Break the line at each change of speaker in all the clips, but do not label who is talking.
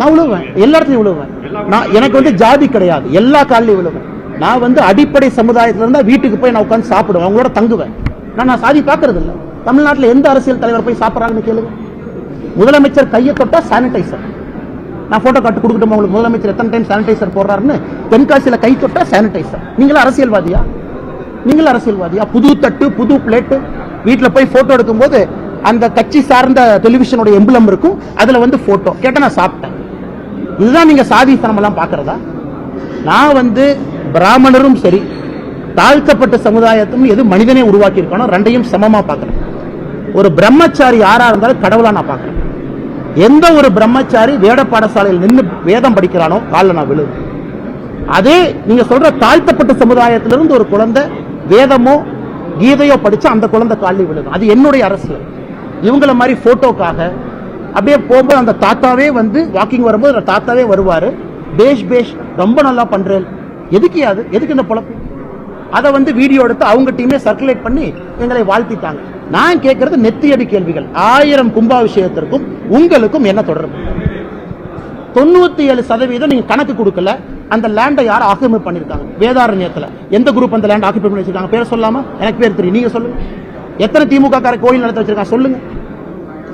நான் விழுவேன் எல்லா இடத்துலயும் விழுவேன் நான் எனக்கு வந்து ஜாதி கிடையாது. எல்லா காலையும் விழுவேன் நான் வந்து அடிப்படை சமுதாயத்துல இருந்தா வீட்டுக்கு போய் நான் உட்காந்து சாப்பிடுவேன். அவங்களோட தங்குவேன். நான் நான் சாதி பார்க்கறது இல்ல தமிழ்நாட்டுல எந்த அரசியல் தலைவர் போய் சாப்பிடுறாங்கன்னு கேளுங்க முதலமைச்சர் கையை தொட்டா சானிடைசர் நான் போட்டோ காட்டு கொடுக்கட்டும் உங்களுக்கு? முதலமைச்சர் எத்தனை டைம் சானிடைசர் போடுறாருன்னு? தென்காசியில கை தொட்டா சானிடைசர் நீங்களும் அரசியல்வாதியா? நீங்களும் அரசியல்வாதியா? புது தட்டு புது பிளேட்டு வீட்டுல போய் போட்டோ எடுக்கும்போது அந்த கட்சி சார்ந்த டெலிவிஷனுடைய எம்பளம் இருக்கும். அதுல வந்து போட்டோ கேட்டால் நான் சாப்பிட்டேன். இதுதான் நீங்க சாதித்தனமெல்லாம் பார்க்குறதா? பாக்குறதா நான் வந்து பிராமணரும் சரி தாழ்த்தப்பட்ட சமுதாயத்தும் எது மனிதனே உருவாக்கி இருக்கானோ ரெண்டையும் சமமா பார்க்குறேன். ஒரு பிரம்மச்சாரி யாரா இருந்தாலும் கடவுளா நான் பார்க்குறேன். எந்த ஒரு பிரம்மச்சாரி வேட பாடசாலையில் நின்று வேதம் படிக்கிறானோ காலில் நான் விழுது அதே நீங்க சொல்ற தாழ்த்தப்பட்ட சமுதாயத்திலிருந்து ஒரு குழந்தை வேதமோ கீதையோ படிச்சு அந்த குழந்தை காலில் விழுது அது என்னுடைய அரசியல் இவங்கள மாதிரி போட்டோக்காக அப்படியே போகும்போது அந்த தாத்தாவே வந்து வாக்கிங் வரும்போது அந்த தாத்தாவே வருவாரு. பேஷ் பேஷ் ரொம்ப நல்லா பண்றேன். எதுக்கு அது? எதுக்கு இந்த பொழப்பு? அதை வந்து வீடியோ எடுத்து அவங்க டீமே சர்க்குலேட் பண்ணி எங்களை வாழ்த்திட்டாங்க. நான் கேட்கறது நெத்தியடி கேள்விகள். ஆயிரம் கும்பாபிஷேகத்திற்கும் உங்களுக்கும் என்ன தொடர்பு? தொண்ணூத்தி ஏழு சதவீதம் நீங்க கணக்கு கொடுக்கல. அந்த லேண்டை யார் ஆக்கிரமிப்பு பண்ணிருக்காங்க வேதாரண்யத்தில். எந்த குரூப் அந்த லேண்ட் ஆக்கிரமிப்பு பண்ணி வச்சிருக்காங்க? பேர் சொல்லாம? எனக்கு பேர் தெரியும். நீங்க சொல்லுங்க. எத்தனை திமுக கார கோயில் நடத்த வச்சிருக்கா? சொல்லுங்க.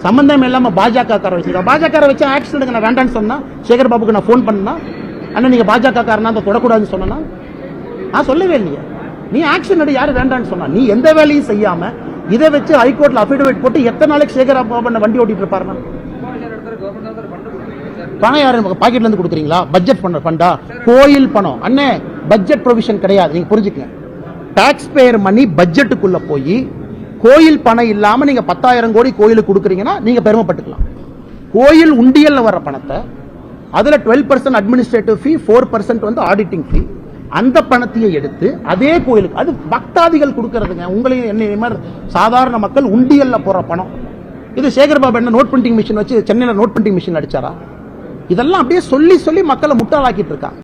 சம்பந்தம் இல்லாம பாஜக கார வச்சிருக்காங்க பாஜக வச்சு ஆக்சிடென்ட் நான் வேண்டாம்னு சொன்னா சேகர் பாபுக்கு நான் ஃபோன் பண்ணா அண்ணன் நீங்க பாஜக காரனா அந்த தொடக்கூடாதுன்னு சொன்னா நான் சொல்லவே இல்லையே. நீ ஆக்ஷன் எடு யாரு வேண்டாம்னு சொன்னா நீ எந்த வேலையும் செய்யாம இதை வச்சு ஹைகோர்ட்ல அபிடவிட் போட்டு எத்தனை நாளைக்கு சேகர் பாபு வண்டி ஓட்டிட்டு இருப்பாருன்னா? பணம் யாரு பாக்கெட்ல இருந்து கொடுக்குறீங்களா? பட்ஜெட் பண்ண ஃபண்டா கோயில் பணம். அண்ணே பட்ஜெட் ப்ரொவிஷன் கிடையாது. நீங்க புரிஞ்சுக்கங்க. டாக்ஸ் பேயர் மணி பட்ஜெட்டுக்குள்ள போய் கோயில் பணம் இல்லாமல் நீங்கள் பத்தாயிரம் கோடி கோயிலுக்கு கொடுக்குறீங்கன்னா நீங்கள் பெருமைப்பட்டுக்கலாம். கோயில் உண்டியலில் வர பணத்தை அதில் twelve percent administrative fee four percent வந்து ஆடிட்டிங் ஃபீ அந்த பணத்தையும் எடுத்து அதே கோயிலுக்கு அது பக்தாதிகள் கொடுக்கறதுங்க. உங்களையும் என்ன மாதிரி சாதாரண மக்கள் உண்டியல்ல போகிற பணம். இது சேகர் பாபு என்ன நோட் பிரிண்டிங் மிஷின் வச்சு சென்னையில் நோட் பிரிண்டிங் மிஷின் அடிச்சாரா? இதெல்லாம் அப்படியே சொல்லி சொல்லி மக்களை முட்டாளாக்கிட்டு இருக்காங்க